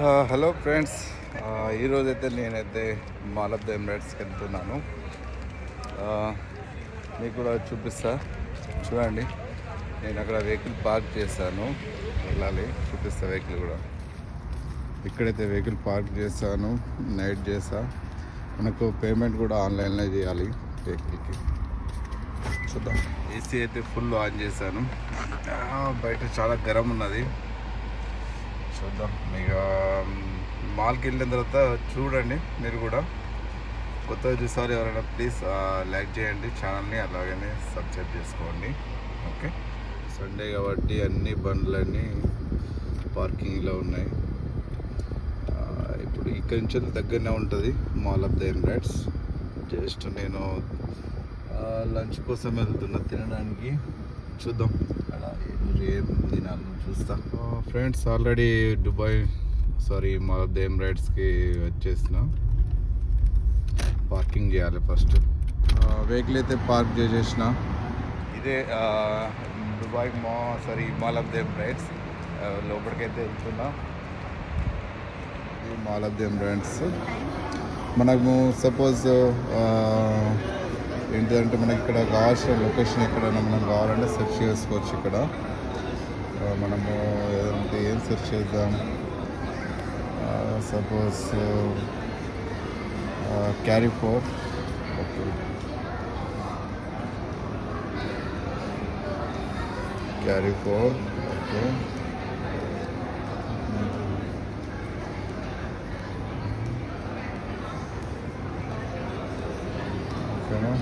Hello friends. ఈరోజైతే నేనైతే mall of the ఎమిరేట్స్కి వెళ్తున్నాను. మీకు కూడా చూపిస్తా. చూడండి. నేను అక్కడ వెహికల్ పార్క్ చేశాను. వెళ్ళాలి. చూపిస్తా వెహికల్ కూడా. ఇక్కడైతే వెహికల్ పార్క్ చేశాను. నైట్ చేసా మనకు పేమెంట్ కూడా ఆన్లైన్లో చేయాలి వెహికల్కి. చూద్దాం. ఏసీ అయితే ఫుల్ ఆన్ చేశాను. బయట చాలా గరం ఉన్నది. చూద్దాం. ఇక మాల్కి వెళ్ళిన తర్వాత చూడండి మీరు కూడా. కొత్తగా చూసారు ఎవరైనా ప్లీజ్ లైక్ చేయండి. ఛానల్ని అలాగనే సబ్స్క్రైబ్ చేసుకోండి. ఓకే సండే కాబట్టి అన్ని బండ్లన్నీ పార్కింగ్లో ఉన్నాయి. ఇప్పుడు ఇక్కడి నుంచి దగ్గరనే ఉంటుంది mall of the Emirates just నేను లంచ్ కోసం వెళ్తున్నా తినడానికి. చూద్దాం. తినాలో చూస్తా. Friends already Dubai sorry mall of the ఎమిరేట్స్కి వచ్చేసిన. పార్కింగ్ చేయాలి ఫస్ట్. వెహికల్ అయితే పార్క్ చేసేసిన. ఇదే దుబాయ్ మా sorry mall of the Emirates ఆ, లోపలికైతే వెళ్తున్నా. ఇది మాల్ ఆఫ్ ద ఎమిరేట్స్ మనము సపోజ్ ఏంటిదంటే మనకి ఇక్కడ కావాల్సిన లొకేషన్ ఎక్కడైనా మనం కావాలంటే సెర్చ్ చేసుకోవచ్చు ఇక్కడ. మనము ఏదంటే ఏం సెర్చ్ చేద్దాం? Suppose Carrefour okay Carrefour okay ఓకేనా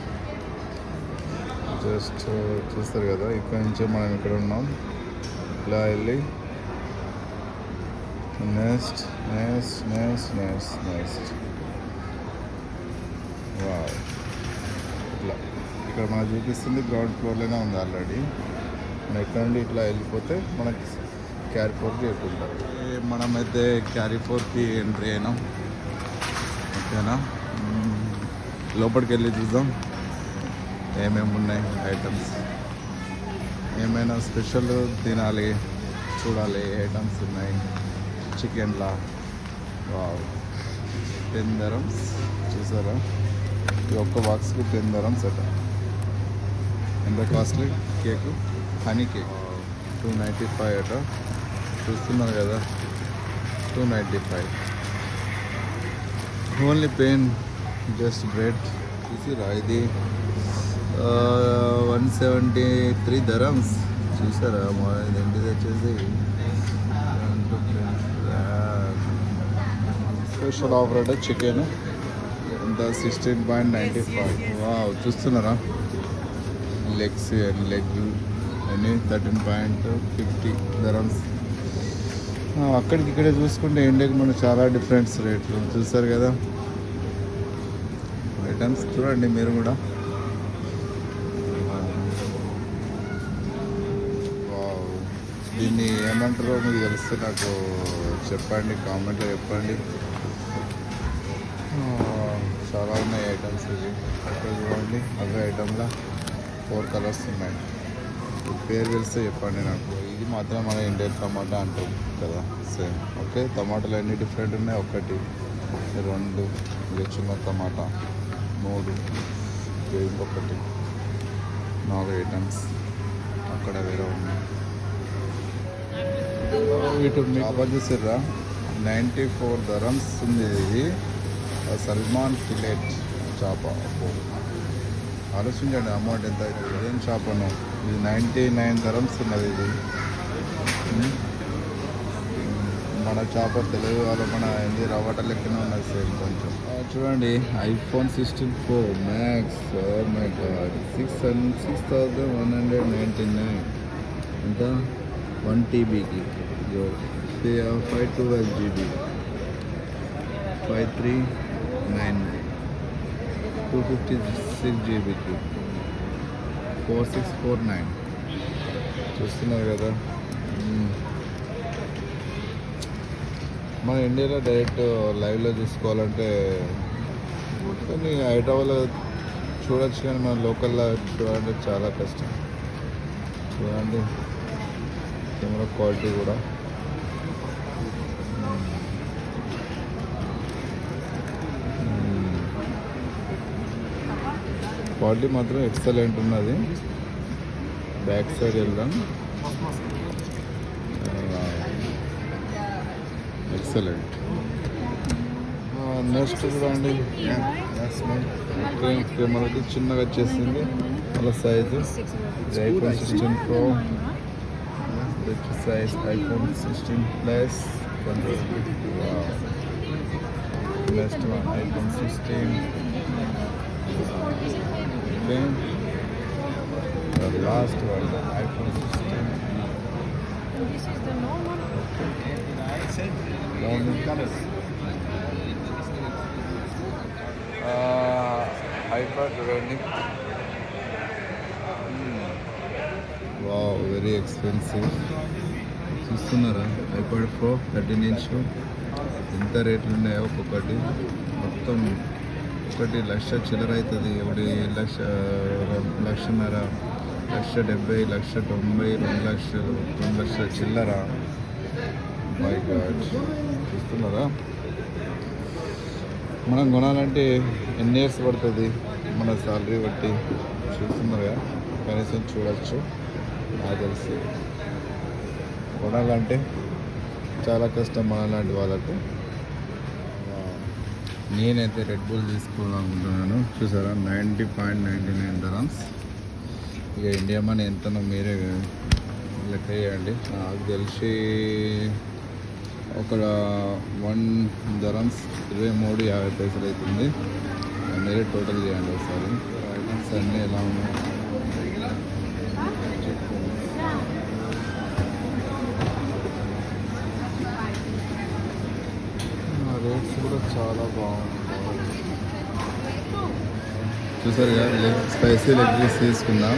చూస్తారు కదా. ఇక్కడ నుంచే మనం ఇక్కడ ఉన్నాం. ఇలా వెళ్ళి. Next next next next next wow ఇట్లా ఇక్కడ మనకు చూపిస్తుంది గ్రౌండ్ ఫ్లోర్లోనే ఉంది ఆల్రెడీ మనం ఇక్కడ నుండి ఇట్లా వెళ్ళిపోతే మనకి క్యారీ ఫోర్కి ఎక్కుంటాం మనమైతే క్యారీ ఫోర్కి ఎంట్రీ అయినాం. ఓకేనా? లోపలికి వెళ్ళి చూద్దాం. ఏమేమి ఉన్నాయి ఐటమ్స్ ఏమైనా స్పెషల్ తినాలి చూడాలి ఐటమ్స్ ఉన్నాయి. చికెన్లా వావ్ టెన్ దరమ్స్ చూసారా? ఈ ఒక్క బాక్స్కి టెన్ దరమ్స్ అట. ఎంత costly cake honey cake two ninety five అట. చూస్తున్నారు కదా? Two ninety five only plain just bread చూసిరా ఇది? One seventy three dirhams. చూసారా? మా ఏంటిది వచ్చేసి? స్పెషల్ ఆఫర్ అంటే చికెన్. ఎంత? Sixteen point ninety five. చూస్తున్నారా? లెగ్స్ అండ్ లెగ్ అన్ని థర్టీన్ పాయింట్ ఫిఫ్టీ ధరమ్స్. అక్కడికి ఇక్కడే చూసుకుంటే ఇండియాకి మనకు చాలా డిఫరెన్స్ రేట్లు. చూస్తారు కదా? ఐటమ్స్ చూడండి మీరు కూడా వావ్. దీన్ని ఏమంటారో మీకు తెలిస్తే నాకు చెప్పండి కామెంట్లో చెప్పండి. చాలా ఉన్నాయి ఐటమ్స్ ఇవి. అక్కడ చూడండి అవే ఐటమ్లో ఫోర్ కలర్స్ ఉన్నాయి. పేరు తెలిస్తే చెప్పండి నాకు. ఇది మాత్రం మన ఇండియన్ టమాటా అంటాం కదా సేమ్ ఓకే టమాటాలు ఎన్ని డిఫరెంట్ ఉన్నాయి? ఒకటి రెండు చిన్న టమాటా మూడు ఇంకొకటి. నాలుగు ఐటమ్స్ అక్కడ వేరే ఉన్నాయి. వీటి చూసారా నైంటీ ఫోర్ ధరమ్స్ ఉంది. ఇది సల్మాన్ ఫిలెట్ చేప. ఆలోచించండి అమౌంట్ ఎంత ఏం చేపను? ఇది నైంటీ నైన్ ధరమ్స్ ఉన్నది ఇది. మన చేప తెలుగు వాళ్ళు మన ఏంది రవాట లెక్కనే ఉన్నది సేమ్ కొంచెం. చూడండి iPhone sixteen pro max my God six six thousand one hundred ninety nine ఎంత? One టీబీకి five twelve GB five three nine two fifty six జీబీకి four six four nine చూస్తున్నారు కదా. Hmm. మన ఇండియాలో డైరెక్ట్ లైవ్లో చూసుకోవాలంటే కొన్ని హైదరాబాద్లో చూడొచ్చు కానీ మన లోకల్లో చూడాలంటే చాలా కష్టం. చూడండి. కెమెరా క్వాలిటీ కూడా. క్వాలిటీ మాత్రం ఎక్సలెంట్ ఉన్నది. బ్యాక్ సైడ్ వెళ్దాం. ఎక్సలెంట్. నెక్స్ట్ చూడండి. కెమెరాకి చిన్నగా వచ్చేసింది. అలా size iPhone sixteen pro The size iPhone 16 Plus. Wow. Next one iPhone 16. Then the last one the iPhone 16. This is the normal. Normal colors. Uh, very expensive. చూస్తున్నారా? IPad pro thirteen inch. ఎంత రేట్లు ఉన్నాయో ఒక్కొక్కటి. మొత్తం ఒకటి లక్ష చిల్లర అవుతుంది ఒకటి లక్ష లక్షన్నర లక్ష డెబ్బై లక్ష తొంభై రెండు లక్షలు రెండు లక్షల చిల్లర. My God. చూస్తున్నారా? మనం కొనాలంటే ఎన్ని ఇయర్స్ పడుతుంది మన సాలరీ బట్టి. చూస్తున్నారుగా కనీసం చూడొచ్చు. నాకు తెలిసి. కొనాలంటే చాలా కష్టం మనలాంటి వాళ్ళకు. నేనైతే రెడ్ బుల్ తీసుకోవాలనుకుంటున్నాను చూసారా? Ninety point ninety nine dirhams ఇక ఇండియా మనీ ఎంతనో మీరే లెక్క చేయండి. నాకు తెలిసి ఒక వన్ దరమ్స్ ఇరవై మూడు యాభై పైసలు అవుతుంది. మీరే టోటల్ చేయండి ఒకసారి. ఐటమ్స్ అన్నీ ఎలా ఉన్నాయి? కూడా చాలా బాగుంటాయి చూసారు కదా స్పైసీ లెగ్ పీస్ తీసుకుందాం.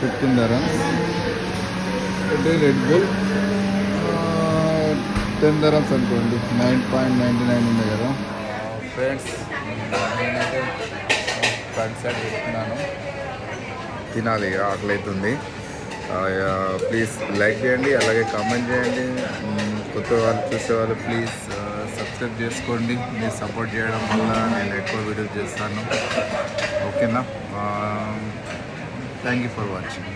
ఫిఫ్టీన్ దరమ్స్ అంటే రెడ్ బుల్ టెన్ దరమ్స్ అనుకోండి. నైన్ పాయింట్ నైంటీ నైన్ ఉంది కదా. ఫ్రెండ్స్ నేనైతే ఫ్రంట్ సైడ్ పెట్టుకున్నాను. తినాలి ఆకలి అవుతుంది ప్లీజ్ లైక్ చేయండి అలాగే కామెంట్ చేయండి. కొత్త వాళ్ళు చూసేవాళ్ళు ప్లీజ్ సబ్స్క్రైబ్ చేసుకోండి. మీరు సపోర్ట్ చేయడం వల్ల నేను ఎక్కువ వీడియోస్ చేస్తాను. ఓకేనా? Thank you for watching.